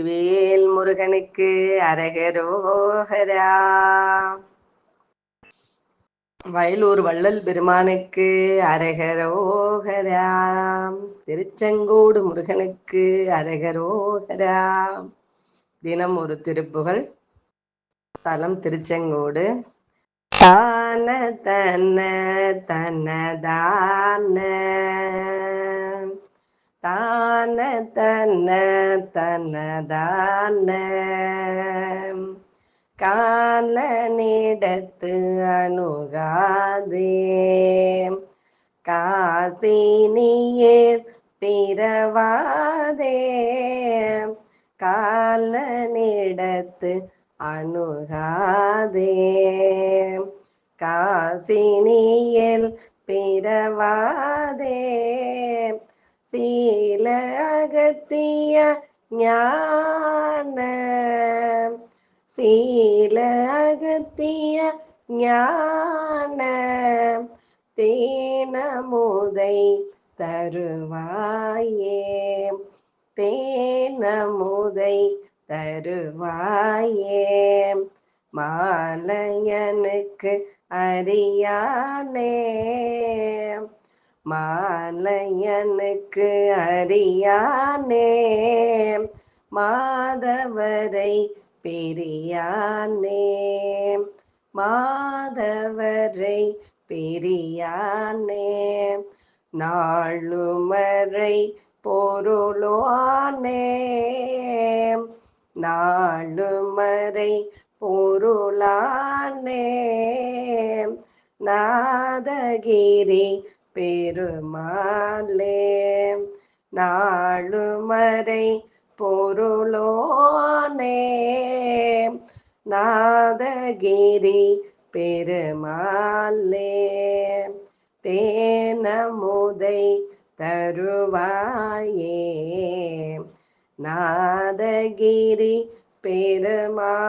வெற்றிவேல் முருகனுக்கு அரகரோகரா. வயலூர் வள்ளல் பெருமானுக்கு அரகரோகரா. திருச்செங்கோடு முருகனுக்கு அரகரோகரா. தினம் ஒரு திருப்புகள் தலம் திருச்செங்கோடு. தான தன தனதான தான. தன தனதான காலனிடத்து அணுகாதே. காசினியே பிறவாதே. காலனிடத்து அணுகாதே. காசினியில் பிறவாதே. அகத்திய ஞான சீல அகத்திய ஞான தேனமுதை தருவாயே. தேனமுதை தருவாயே. மாலையனுக்கு அறியானே. மாலையனுக்கு அறியானே. மாதவரை பெரியானே. மாதவரை பெரியானே. நாளுமறை பொருளானே நாளுமறை பொருளானே. நாதகிரி பெருமாளே நாளுமறை பொருளோனே. நாதகிரி பெருமாளே தேனமுதை தருவாயே. நாதகிரி பெருமாளே